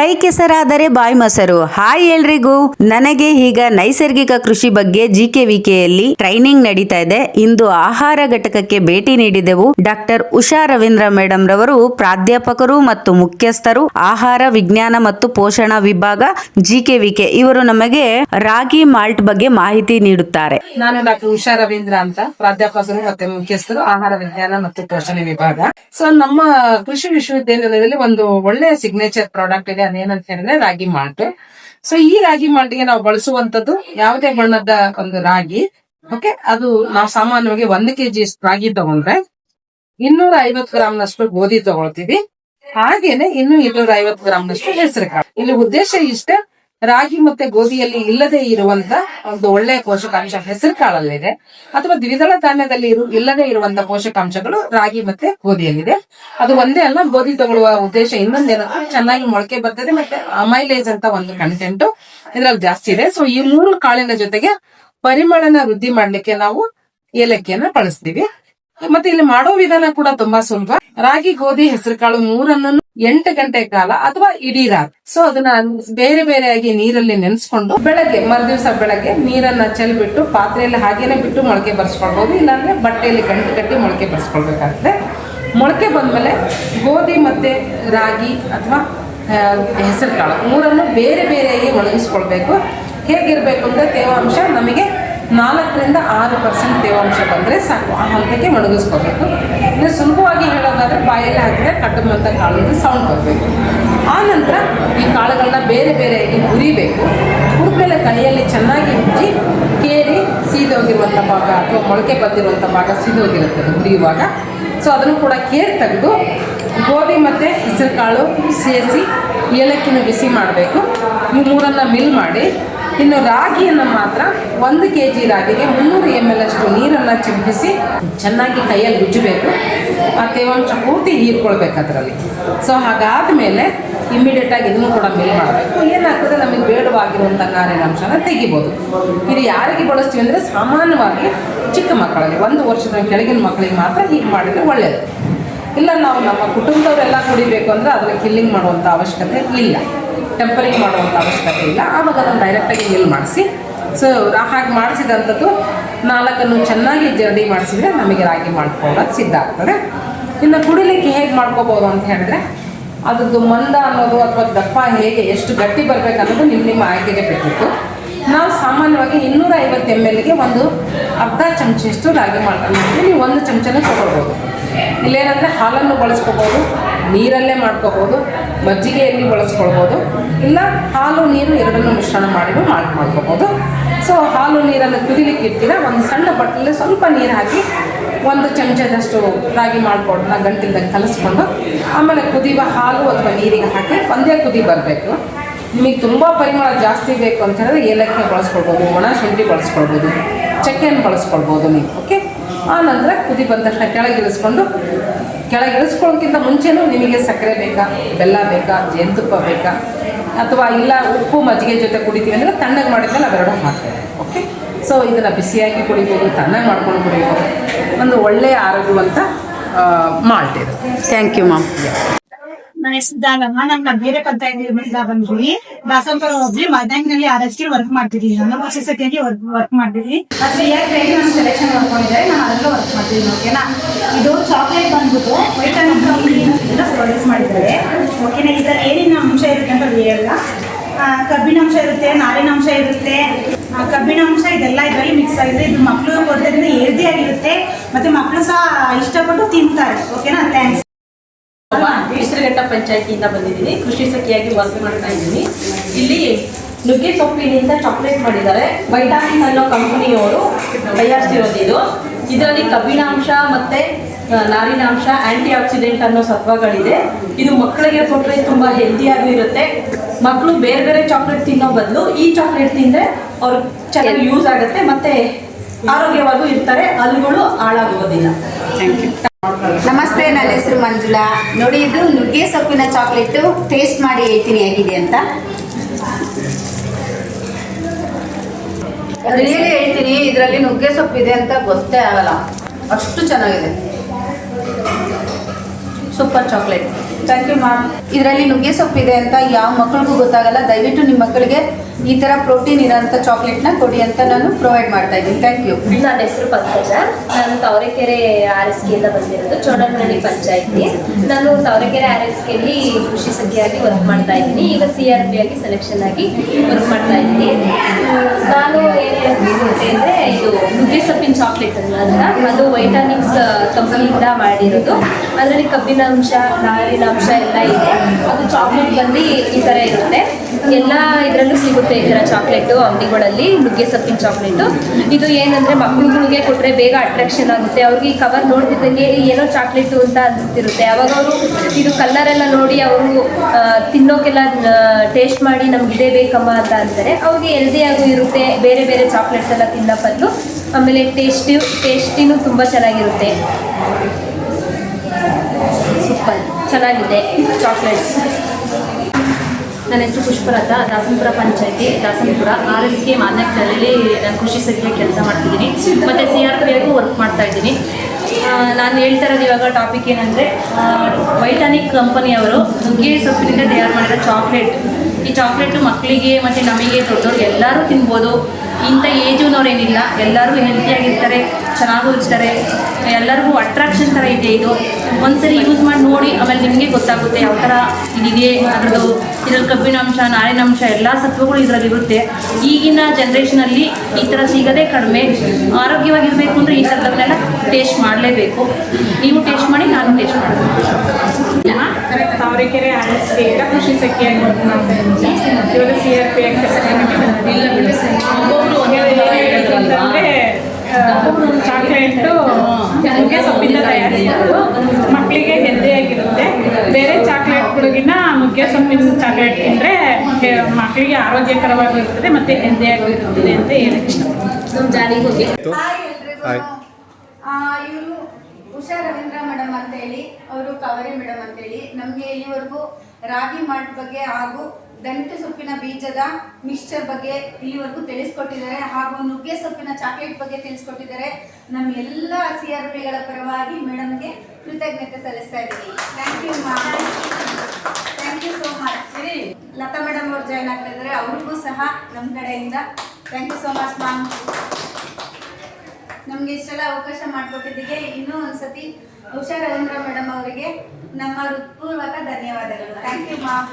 ಕೈ ಕೆಸರಾದರೆ ಬಾಯಿ ಮೊಸರು. ಹಾಯ್ ಎಲ್ರಿಗೂ. ನನಗೆ ಈಗ ನೈಸರ್ಗಿಕ ಕೃಷಿ ಬಗ್ಗೆ ಜಿ ಕೆ ವಿಕೆಯಲ್ಲಿ ಟ್ರೈನಿಂಗ್ ನಡೀತಾ ಇದೆ. ಇಂದು ಆಹಾರ ಘಟಕಕ್ಕೆ ಭೇಟಿ ನೀಡಿದೆವು ಡಾಕ್ಟರ್ ಉಷಾ ರವೀಂದ್ರ ಮೇಡಮ್ ರವರು, ಪ್ರಾಧ್ಯಾಪಕರು ಮತ್ತು ಮುಖ್ಯಸ್ಥರು, ಆಹಾರ ವಿಜ್ಞಾನ ಮತ್ತು ಪೋಷಣಾ ವಿಭಾಗ ಜಿ ಕೆ ಜಿಕೆವಿಕೆ ಇವರು ನಮಗೆ ರಾಗಿ, ಮಾಲ್ಟ್ ಬಗ್ಗೆ ಮಾಹಿತಿ ನೀಡುತ್ತಾರೆ. ನಾನು ಡಾಕ್ಟರ್ ಉಷಾ ರವೀಂದ್ರ ಅಂತ, ಪ್ರಾಧ್ಯಾಪಕರು ಮತ್ತೆ ಮುಖ್ಯಸ್ಥರು, ಆಹಾರ ವಿಜ್ಞಾನ ಮತ್ತು ಪೋಷಣೆ ವಿಭಾಗ. ಸೊ ನಮ್ಮ ಕೃಷಿ ವಿಶ್ವವಿದ್ಯಾನಿಲಯದಲ್ಲಿ ಒಂದು ಒಳ್ಳೆಯ ಸಿಗ್ನೇಚರ್ ಪ್ರಾಡಕ್ಟ್ ಇದೆ ಅದೇನಂತ ಹೇಳಿದ್ರೆ ರಾಗಿ ಮಾಲ್ಟ್. ಸೊ ಈ ರಾಗಿ ಮಾಲ್ಟ್ಗೆ ನಾವು ಬಳಸುವಂತದ್ದು ಯಾವುದೇ ಬಣ್ಣದ ಒಂದು ರಾಗಿ. ಓಕೆ ಅದು ನಾವು ಸಾಮಾನ್ಯವಾಗಿ ಒಂದು ಕೆಜಿ ರಾಗಿ ತಗೊಂಡ್ರೆ ಇನ್ನೂರ ಐವತ್ತು ಗ್ರಾಮ್ನಷ್ಟು ಗೋಧಿ ತಗೊಳ್ತೀವಿ. ಹಾಗೇನೆ ಇನ್ನು ಇನ್ನೂರ ಐವತ್ತು ಗ್ರಾಮ್ನಷ್ಟು ಹೆಸರು ಕಾಳು ಇಲ್ಲಿ ಉದ್ದೇಶ ಇಷ್ಟೇ ರಾಗಿ ಮತ್ತೆ ಗೋಧಿಯಲ್ಲಿ ಇಲ್ಲದೆ ಇರುವಂತ ಒಂದು ಒಳ್ಳೆಯ ಪೋಷಕಾಂಶ ಹೆಸರು ಕಾಳಲ್ಲಿದೆ. ಅಥವಾ ದ್ವಿದಳ ಧಾನ್ಯದಲ್ಲಿ ಇರು ಇಲ್ಲದೆ ಇರುವಂತ ಪೋಷಕಾಂಶಗಳು ರಾಗಿ ಮತ್ತೆ ಗೋಧಿಯಲ್ಲಿದೆ. ಅದು ಒಂದೇ ಅಲ್ಲ, ಗೋಧಿ ತಗೊಳ್ಳುವ ಉದ್ದೇಶ ಇನ್ನೊಂದೇನ ಚೆನ್ನಾಗಿ ಮೊಳಕೆ ಬರ್ತದೆ, ಮತ್ತೆ ಅಮೈಲೇಜ್ ಅಂತ ಒಂದು ಕಂಟೆಂಟ್ ಇದ್ರಲ್ಲಿ ಜಾಸ್ತಿ ಇದೆ. ಸೊ ಈ ಮೂರು ಕಾಳಿನ ಜೊತೆಗೆ ಪರಿಮಳನ ವೃದ್ಧಿ ಮಾಡ್ಲಿಕ್ಕೆ ನಾವು ಏಲಕ್ಕಿಯನ್ನ ಬಳಸ್ತೀವಿ. ಮತ್ತೆ ಇಲ್ಲಿ ಮಾಡೋ ವಿಧಾನ ಕೂಡ ತುಂಬಾ ಸುಲಭ. ರಾಗಿ, ಗೋಧಿ, ಹೆಸರುಕಾಳು ಮೂರನ್ನು ಎಂಟು ಗಂಟೆ ಕಾಲ ಅಥವಾ ಇಡೀ ರಾತ್ರಿ. ಸೊ ಅದನ್ನ ಬೇರೆ ಬೇರೆಯಾಗಿ ನೀರಲ್ಲಿ ನೆನೆಸ್ಕೊಂಡು ಬೆಳಗ್ಗೆ, ಮರುದಿವಸ ಬೆಳಗ್ಗೆ ನೀರನ್ನ ಚೆಲ್ಬಿಟ್ಟು ಪಾತ್ರೆಯಲ್ಲಿ ಹಾಗೇನೆ ಬಿಟ್ಟು ಮೊಳಕೆ ಬರ್ಸ್ಕೊಳ್ಬಹುದು ಇಲ್ಲಾಂದ್ರೆ ಬಟ್ಟೆಯಲ್ಲಿ ಗಂಟು ಕಟ್ಟಿ ಮೊಳಕೆ ಬರ್ಸ್ಕೊಳ್ಬೇಕಾಗ್ತದೆ ಮೊಳಕೆ ಬಂದ್ಮೇಲೆ ಗೋಧಿ ಮತ್ತೆ ರಾಗಿ ಅಥವಾ ಹೆಸರುಕಾಳು ಮೂರನ್ನು ಬೇರೆ ಬೇರೆಯಾಗಿ ಒಣಗಿಸ್ಕೊಳ್ಬೇಕು ಹೇಗಿರ್ಬೇಕು ಅಂದ್ರೆ ತೇವಾಂಶ ನಮಗೆ ನಾಲ್ಕರಿಂದ ಆರು ಪರ್ಸೆಂಟ್ ತೇವಾಂಶ ಬಂದರೆ ಸಾಕು. ಆ ಹಂತಕ್ಕೆ ಒಣಗಿಸ್ಕೋಬೇಕು ಇನ್ನು ಸುಲಭವಾಗಿ ಹೇಳೋದಾದ್ರೆ ಬಾಯಲ್ಲಿ ಹಾಕಿದ್ರೆ ಕಟ್ಟು ಅಂತ ಕಾಳಿಂದ ಸೌಂಡ್ ಬರಬೇಕು. ಆ ನಂತರ ಈ ಕಾಳುಗಳನ್ನ ಬೇರೆ ಬೇರೆಯಾಗಿ ಹುರಿಬೇಕು. ಹುರಿದ್ಮೇಲೆ ಕೈಯಲ್ಲಿ ಚೆನ್ನಾಗಿ ಉಜ್ಜಿ ಕೇರಿ ಸೀದೋಗಿರುವಂಥ ಭಾಗ ಅಥವಾ ಮೊಳಕೆ ಬಂದಿರುವಂಥ ಭಾಗ ಸೀದೋಗಿರುತ್ತದೆ ಹುರಿಯುವಾಗ. ಸೊ ಅದನ್ನು ಕೂಡ ಕೇರ್ ತೆಗೆದು ಗೋಧಿ ಮತ್ತು ಹೆಸರು ಕಾಳು ಸೇರಿಸಿ ಏಲಕ್ಕಿನ ಬಿಸಿ ಮಾಡಬೇಕು. ಈ ಮೂರನ್ನು ಮಿಲ್ ಮಾಡಿ. ಇನ್ನು ರಾಗಿಯನ್ನು ಮಾತ್ರ ಒಂದು ಕೆ ಜಿ ರಾಗಿಗೆ ಮುನ್ನೂರು ಎಂ ಎಲ್ ಅಷ್ಟು ನೀರನ್ನು ಚಿಮ್ಮಿಸಿ ಚೆನ್ನಾಗಿ ಕೈಯಲ್ಲಿ ಉಜ್ಜಬೇಕು ಆ ತೇವಾಂಶ ಪೂರ್ತಿ ಹೀರ್ಕೊಳ್ಬೇಕು ಅದರಲ್ಲಿ. ಸೊ ಹಾಗಾದ ಮೇಲೆ ಇಮಿಡಿಯೇಟ್ ಆಗಿ ಇದನ್ನು ಕೂಡ ಮಿಲ್ ಮಾಡಬೇಕು. ಏನಾಗ್ತದೆ? ನಮಗೆ ಬೇಡವಾಗಿರುವಂಥ ನಾರಿನಾಂಶನ ತೆಗಿಬೋದು. ಇದು ಯಾರಿಗೆ ಬಳಸ್ತೀವಿ ಅಂದರೆ ಸಾಮಾನ್ಯವಾಗಿ ಚಿಕ್ಕ ಮಕ್ಕಳಲ್ಲಿ, ಒಂದು ವರ್ಷದ ಕೆಳಗಿನ ಮಕ್ಕಳಿಗೆ ಮಾತ್ರ ಹೀಗೆ ಮಾಡಿದರೆ ಒಳ್ಳೆಯದು ಇಲ್ಲ, ನಾವು ನಮ್ಮ ಕುಟುಂಬದವರೆಲ್ಲ ಕುಡಿಬೇಕು ಅಂದರೆ ಅದನ್ನು ಕಿಲ್ಲಿಂಗ್ ಮಾಡುವಂಥ ಅವಶ್ಯಕತೆ ಇಲ್ಲ. ಟೆಂಪರಿಂಗ್ ಮಾಡುವಂಥ ಅವಶ್ಯಕತೆ ಇಲ್ಲ. ಆವಾಗ ಅದನ್ನು ಡೈರೆಕ್ಟಾಗಿ ಮಿಲ್ ಮಾಡಿಸಿ ಸೊ ಹಾಗೆ ಮಾಡಿಸಿದಂಥದ್ದು ನಾಲ್ಕನ್ನು ಚೆನ್ನಾಗಿ ಜರ್ಡಿ ಮಾಡಿಸಿದ್ರೆ ನಮಗೆ ರಾಗಿ ಮಾಡ್ಕೊಳ್ಳೋದು ಸಿದ್ಧ ಆಗ್ತದೆ. ಇನ್ನು ಕುಡಿಲಿಕ್ಕೆ ಹೇಗೆ ಮಾಡ್ಕೋಬೋದು ಅಂತ ಹೇಳಿದ್ರೆ ಅದ್ರದ್ದು ಮಂದ ಅನ್ನೋದು ಅಥವಾ ದಪ್ಪ ಹೇಗೆ ಎಷ್ಟು ಗಟ್ಟಿ ಬರಬೇಕು ಅನ್ನೋದು ನಿಮ್ಮ ನಿಮ್ಮ ಆಯ್ಕೆಗೆ ಬಿಟ್ಟಿತ್ತು. ನಾವು ಸಾಮಾನ್ಯವಾಗಿ ಇನ್ನೂರ ಐವತ್ತು ಎಂ ಎಲ್ಗೆ ಒಂದು ಅರ್ಧ ಚಮಚಷ್ಟು ರಾಗಿ ಮಾಡ್ಕೊಂಡು ನೀವು ಒಂದು ಚಮಚನ ತೊಗೊಳ್ಬೋದು. ಇಲ್ಲೇನಂದರೆ ಹಾಲನ್ನು ಬಳಸ್ಕೋಬೋದು, ನೀರಲ್ಲೇ ಮಾಡ್ಕೋಬೋದು, ಮಜ್ಜಿಗೆಯಲ್ಲಿ ಬಳಸ್ಕೊಳ್ಬೋದು, ಇಲ್ಲ ಹಾಲು ನೀರು ಎರಡನ್ನೂ ಮಿಶ್ರಣ ಮಾಡಿ ಮಾಡಿ ಮಾಡ್ಕೋಬೋದು. ಸೊ ಹಾಲು ನೀರನ್ನು ಕುದಿಲಿಕ್ಕೆ ಇಡ್ತೀರ ಒಂದು ಸಣ್ಣ ಬಟ್ಟಲಲ್ಲಿ ಸ್ವಲ್ಪ ನೀರು ಹಾಕಿ ಒಂದು ಚಮಚದಷ್ಟು ರಾಗಿ ಮಾಡ್ಕೊಡೋಣ ಗಂಟಿಲ್ದಂಗೆ ಕಲಿಸ್ಕೊಂಡು, ಆಮೇಲೆ ಕುದಿಯುವ ಹಾಲು ಅಥವಾ ನೀರಿಗೆ ಹಾಕಿ ಒಂದೇ ಕುದಿ ಬರಬೇಕು. ನಿಮಗೆ ತುಂಬ ಪರಿಮಳ ಜಾಸ್ತಿ ಬೇಕು ಅಂತ ಹೇಳಿದ್ರೆ ಏಲಕ್ಕಿ ಬಳಸ್ಕೊಳ್ಬೋದು, ಒಣ ಶುಂಠಿ ಬಳಸ್ಕೊಳ್ಬೋದು ಚಕ್ಕೆಯನ್ನು ಬಳಸ್ಕೊಳ್ಬೋದು ನೀವು ಓಕೆ ಆ ನಂತರ ಕುದಿ ಬಂದ ತಕ್ಷಣ ಕೆಳಗಿಳಿಸ್ಕೊಂಡು, ಕೆಳಗಿಳಿಸ್ಕೊಳ್ಳೋಕ್ಕಿಂತ ಮುಂಚೆನೂ ನಿಮಗೆ ಸಕ್ಕರೆ ಬೇಕಾ, ಬೆಲ್ಲ ಬೇಕಾ, ಜೇನುತುಪ್ಪ ಬೇಕಾ, ಅಥವಾ ಇಲ್ಲ ಉಪ್ಪು ಮಜ್ಜಿಗೆ ಜೊತೆ ಕುಡಿತೀವಿ ಅಂದರೆ ತಣ್ಣಗೆ ಮಾಡಿದ್ಮೇಲೆ ಅವೆರಡು ಹಾಕ್ತೇವೆ ಓಕೆ ಸೊ ಇದನ್ನು ಬಿಸಿಯಾಗಿ ಕುಡಿಬೋದು, ತಣ್ಣಗೆ ಮಾಡ್ಕೊಂಡು ಕುಡಿಬೋದು. ಒಂದು ಒಳ್ಳೆಯ ಆರೋಗ್ಯವಂತ ಮಾಲ್ಟ್ ಇದು. ಥ್ಯಾಂಕ್ ಯು ಮ್ಯಾಮ್ ನನ್ನ ಹೆಸರು ದಾನಮ್ಮ ನಮ್ಮ ಬೇರೆ ಪಂಚಾಯತ್ ಬಂದ್ವಿ ದಾಸಂಪುರ ಹೋಗಿ ಮದ್ಯಾಂಗ್ನಲ್ಲಿ ಆರ್ ಎಸ್ ವರ್ಕ್ ಮಾಡ್ತಿದ್ವಿ ನಾನು ಪ್ರೊಸೆಸರಿಯಾಗಿ ವರ್ಕ್ ವರ್ಕ್ ಮಾಡ್ತಿದ್ವಿ ಸಿಯಾಗಿ ನಾನು ಸೆಲೆಕ್ಷನ್ ಮಾಡ್ಕೊಂಡಿದ್ದೆ? ನಾನು ಅದರಲ್ಲೂ ವರ್ಕ್ ಮಾಡ್ತೀನಿ ಓಕೆನಾ ಇದು ಚಾಕ್ಲೇಟ್ ಬಂದ್ಬಿಟ್ಟು ವೈಟ್ ಅಂಡ್ ಪ್ರೊಡ್ಯೂಸ್ ಮಾಡಿದ್ದಾರೆ. ಓಕೆನಾ ಇದರಲ್ಲಿ ಏನೇನು ಅಂಶ ಇರುತ್ತೆ ಅಂತ ಹೇಳಲ್ಲ ಕಬ್ಬಿನ ಕಬ್ಬಿಣಾಂಶ ಇರುತ್ತೆ ನಾರಿನ ಅಂಶ ಇರುತ್ತೆ. ಆ, ಕಬ್ಬಿಣಾಂಶ ಇದೆಲ್ಲ ಇದರಲ್ಲಿ ಮಿಕ್ಸ್ ಆಗಿದೆ. ಇದು ಮಕ್ಕಳು ಕೊಡೋದ್ರಿಂದ ಮತ್ತೆ ಮಕ್ಕಳು ಸಹ ಇಷ್ಟಪಟ್ಟು ತಿಂತಾರೆ. ಓಕೆನಾ ಥ್ಯಾಂಕ್ಸ್ ಹೆಸರುಘಟ್ಟ ಪಂಚಾಯತಿಯಿಂದ ಬಂದಿದ್ದೀನಿ. ಕೃಷಿ ಸಖಿಯಾಗಿ ವರ್ಕ್ ಮಾಡ್ತಾ ಇದ್ದೀನಿ. ಇಲ್ಲಿ ನುಗ್ಗೆ ಸೊಪ್ಪಿನಿಂದ ಚಾಕ್ಲೇಟ್ ಮಾಡಿದ್ದಾರೆ. ವೈಟಾಮಿನ್ ಅನ್ನೋ ಕಂಪನಿಯವರು ತಯಾರಿಸಿರೋದು ಇದು. ಇದರಲ್ಲಿ ಕಬ್ಬಿಣಾಂಶ ಮತ್ತೆ ನಾರಿನಾಂಶ ಆಂಟಿ ಆಕ್ಸಿಡೆಂಟ್ ಅನ್ನೋ ಸತ್ವಗಳಿದೆ. ಇದು ಮಕ್ಕಳಿಗೆ ಕೊಟ್ಟರೆ ತುಂಬ ಹೆಲ್ದಿಯಾಗೂ ಇರುತ್ತೆ. ಮಕ್ಕಳು ಬೇರೆ ಬೇರೆ ಚಾಕ್ಲೇಟ್ ತಿನ್ನೋ ಬದಲು ಈ ಚಾಕ್ಲೇಟ್ ತಿಂದರೆ ಅವ್ರಿಗೆ ಚೆನ್ನಾಗಿ ಯೂಸ್ ಆಗುತ್ತೆ. ಮತ್ತೆ ಆರೋಗ್ಯವಾಗೂ ಇರ್ತಾರೆ ಹಲ್ಲುಗಳು ಹಾಳಾಗುವುದಿಲ್ಲ ಥ್ಯಾಂಕ್ ಯು ನಮಸ್ತೆ ನನ್ನ ಹೆಸರು ಮಂಜುಳಾ. ನೋಡಿ ಇದು ನುಗ್ಗೆ ಸೊಪ್ಪಿನ ಚಾಕ್ಲೇಟು ಟೇಸ್ಟ್ ಮಾಡಿ ಹೇಳ್ತೀನಿ ಹೇಗಿದೆ ಅಂತ. ರಿಯಲಿ ಹೇಳ್ತೀನಿ ಇದರಲ್ಲಿ ನುಗ್ಗೆ ಇದೆ ಅಂತ ಗೊತ್ತೇ ಆಗಲ್ಲ. ಅಷ್ಟು ಚೆನ್ನಾಗಿದೆ. Super chocolate thank you ma'am ಇದರಲ್ಲಿ ನುಗ್ಗೆ ಇದೆ ಅಂತ ಯಾವ ಮಕ್ಕಳಿಗೂ ಗೊತ್ತಾಗಲ್ಲ. ದಯವಿಟ್ಟು ನಿಮ್ಮ ಮಕ್ಕಳಿಗೆ ಈ ಥರ ಪ್ರೋಟೀನ್ ಇರೋಂಥ ಚಾಕ್ಲೇಟ್ನ ಕೊಡಿ ಅಂತ ನಾನು ಪ್ರೊವೈಡ್ ಮಾಡ್ತಾ ಇದ್ದೀನಿ. ಥ್ಯಾಂಕ್ ಯು ನನ್ನ ಹೆಸರು ಪಂಕಜ. ನಾನು ತವರೆಕೆರೆ ಆರ್ ಎಸ್ ಬಂದಿರೋದು ಚೋಡನಹಳ್ಳಿ ಪಂಚಾಯತಿ. ನಾನು ತವರೆಕೆರೆ ಆರ್ ಎಸ್ ಕೆಯಲ್ಲಿ ಕೃಷಿ ಸಖಿಯಾಗಿ ವರ್ಕ್ ಮಾಡ್ತಾ ಇದ್ದೀನಿ. ಈಗ ಸಿ ಆರ್ ಪಿ ಆಗಿ ಸೆಲೆಕ್ಷನ್ ಆಗಿ ವರ್ಕ್ ಮಾಡ್ತಾ ಇದ್ದೀನಿ. ನಾನು ವೈಟಾನಿಕ್ಸ್ ಕಬ್ಬಿನಿಂದ ಮಾಡಿರೋದು. ಅದರಲ್ಲಿ ಕಬ್ಬಿನ ಅಂಶ, ನಾರಿನ ಅಂಶ ಎಲ್ಲ ಇದೆ. ಅದು ಚಾಕ್ಲೇಟ್ ಬಂದು ಈ ಥರ ಇರುತ್ತೆ. ಎಲ್ಲ ಇದರಲ್ಲೂ ಸಿಗುತ್ತೆ ಈ ಥರ ಚಾಕ್ಲೇಟು ಅಂಗಡಿಗಳಲ್ಲಿ, ನುಗ್ಗೆ ಸೊಪ್ಪಿನ ಚಾಕ್ಲೇಟು ಇದು ಏನಂದರೆ ಮಕ್ಕಳುಗಳಿಗೆ ಕೊಟ್ಟರೆ ಬೇಗ ಅಟ್ರಾಕ್ಷನ್ ಆಗುತ್ತೆ. ಅವ್ರಿಗೆ ಈ ಕವರ್ ನೋಡ್ತಿದ್ದಂಗೆ ಏನೋ ಚಾಕ್ಲೇಟು ಅಂತ ಅನಿಸ್ತಿರುತ್ತೆ. ಅವಾಗ ಅವರು ಇದು ಕಲರ್ ಎಲ್ಲ ನೋಡಿ ಅವರು ತಿನ್ನೋಕೆಲ್ಲ ಟೇಸ್ಟ್ ಮಾಡಿ ನಮ್ಗೆ ಇದೇ ಬೇಕಮ್ಮ ಅಂತ ಅಂತಾರೆ. ಅವ್ರಿಗೆ ಹೆಲ್ದಿಯಾಗೂ ಇರುತ್ತೆ. ಬೇರೆ ಬೇರೆ ಚಾಕ್ಲೇಟ್ಸ್ ಎಲ್ಲ ತಿನ್ನೋ ಬದಲು ಆಮೇಲೆ ಟೇಸ್ಟಿ ಟೇಸ್ಟಿನೂ ತುಂಬ ಚೆನ್ನಾಗಿರುತ್ತೆ. ಸೂಪರ್ ಚೆನ್ನಾಗಿದೆ. ಚಾಕ್ಲೇಟ್ಸ್ ನನ್ನ ಹೆಸರು ಪುಷ್ಪಲತಾ, ದಾಸನಪುರ ಪಂಚಾಯತಿ, ದಾಸನಪುರ. ಆರ್ ಎಸ್ ಕೆ ಮಾನ್ಯಕ್ಕಲ್ಲಿ ನಾನು ಕೃಷಿ ಸಚಿವ ಕೆಲಸ ಮಾಡ್ತಿದ್ದೀನಿ. ಮತ್ತು ಸಿ ಆರ್ ಪಿ ವರ್ಕ್ ಮಾಡ್ತಾ ಇದ್ದೀನಿ. ನಾನು ಹೇಳ್ತಾ ಇರೋದು ಇವಾಗ ಟಾಪಿಕ್ ಏನಂದರೆ ವೈಟಾನಿಕ್ ಕಂಪನಿಯವರು ನುಗ್ಗೆ ಸೊಪ್ಪಿನಿಂದ ತಯಾರು ಮಾಡಿರೋ ಚಾಕ್ಲೇಟ್ ಈ ಚಾಕ್ಲೇಟು ಮಕ್ಕಳಿಗೆ ಮತ್ತು ನಮಗೆ ದೊಡ್ಡವ್ರಿಗೆ ಎಲ್ಲರೂ ತಿನ್ಬೋದು. ಇಂಥ ಏಜುನವ್ರೇನಿಲ್ಲ ಎಲ್ಲರೂ ಹೆಲ್ತಿಯಾಗಿರ್ತಾರೆ ಚೆನ್ನಾಗೂ ಇರ್ತಾರೆ. ಎಲ್ಲರಿಗೂ ಅಟ್ರಾಕ್ಷನ್ ಥರ ಇದೆ ಇದು. ಒಂದ್ಸರಿ ಯೂಸ್ ಮಾಡಿ ನೋಡಿ ಆಮೇಲೆ ನಿಮಗೆ ಗೊತ್ತಾಗುತ್ತೆ ಯಾವ ಥರ ಇದಿದೆ ಅದರದ್ದು ಇದರಲ್ಲಿ ಕಬ್ಬಿನಾಂಶ ನಾರಿನಾಂಶ ಎಲ್ಲ ಸತ್ವಗಳು ಇದರಲ್ಲಿ ಇರುತ್ತೆ. ಈಗಿನ ಜನ್ರೇಷನಲ್ಲಿ ಈ ಥರ ಸಿಗೋದೇ ಕಡಿಮೆ. ಆರೋಗ್ಯವಾಗಿರಬೇಕು ಅಂದರೆ ಈ ಥರದನ್ನೆಲ್ಲ ಟೇಸ್ಟ್ ಮಾಡಲೇಬೇಕು. ನೀವು ಟೇಸ್ಟ್ ಮಾಡಿ ನಾನು ಟೇಸ್ಟ್ ಮಾಡಬೇಕು ತಾವರೆಕೆರೆ ಆರ್ ಎಸ್ ಕೆ ಈಗ ಕೃಷಿ ಸಖಿಯಾಗಿ ಇವಾಗ ಸಿ ಆರ್ ಪಿ ಆಗಿ ಚಾಕ್ಲೇಟು ನುಗ್ಗೆ ಸೊಪ್ಪಿಂದ ತಯಾರಿಸಿದ್ದು ಮಕ್ಕಳಿಗೆ ಹೆಲ್ದಿಯಾಗಿರುತ್ತೆ ಬೇರೆ ಚಾಕ್ಲೇಟ್ಗಳಿಗಿನ ನುಗ್ಗೆ ಸೊಪ್ಪಿನ ಚಾಕ್ಲೇಟ್ ತಿಂದರೆ ಮಕ್ಕಳಿಗೆ ಆರೋಗ್ಯಕರವಾಗಿರುತ್ತದೆ ಮತ್ತು ಹೆಲ್ದಿಯಾಗಿರುತ್ತದೆ ಅಂತ ಹೇಳಕ್ಕೆ ಎಲ್ರಿಗೂ. ಇವರು ಉಷಾ ರವೀಂದ್ರ ಮೇಡಮ್ ಅಂತ ಹೇಳಿ ಅವರು ಕವರಿ ಮೇಡಮ್ ಅಂತ ಹೇಳಿ ನಮಗೆ ಇಲ್ಲಿವರೆಗೂ ರಾಗಿ ಮಾಲ್ಟ್ ಬಗ್ಗೆ ಹಾಗೂ ದಂಟು ಸೊಪ್ಪಿನ ಬೀಜದ ಮಿಕ್ಸ್ಚರ್ ಬಗ್ಗೆ ಇಲ್ಲಿವರೆಗೂ ತಿಳಿಸ್ಕೊಟ್ಟಿದ್ದಾರೆ ಹಾಗೂ ನುಗ್ಗೆ ಸೊಪ್ಪಿನ ಚಾಕ್ಲೇಟ್ ಬಗ್ಗೆ ತಿಳಿಸ್ಕೊಟ್ಟಿದ್ದಾರೆ. ನಮ್ಮ ಎಲ್ಲ ಸಿ ಆರ್ ಪಿಗಳ ಪರವಾಗಿ ಮೇಡಮ್ಗೆ ಕೃತಜ್ಞತೆ ಸಲ್ಲಿಸ್ತಾ ಇದ್ದೀನಿ. Thank you thank you so much Latha madam ಅವ್ರು ಜಾಯ್ನ್ ಆಗ್ತಾ ಇದ್ದಾರೆ. ಅವ್ರಿಗೂ ಸಹ ನಮ್ಮ ಕಡೆಯಿಂದ thank you so much ma'am ನಮಗೆ ಇಷ್ಟೆಲ್ಲ ಅವಕಾಶ ಮಾಡಿಕೊಟ್ಟಿದ್ದಕ್ಕೆ ಇನ್ನೂ ಒಂದ್ಸತಿ ಉಷಾ ರವೀಂದ್ರ ಮೇಡಮ್ ಅವರಿಗೆ ನಮ್ಮ ಹೃತ್ಪೂರ್ವಕ ಧನ್ಯವಾದಗಳು. Thank you ma'am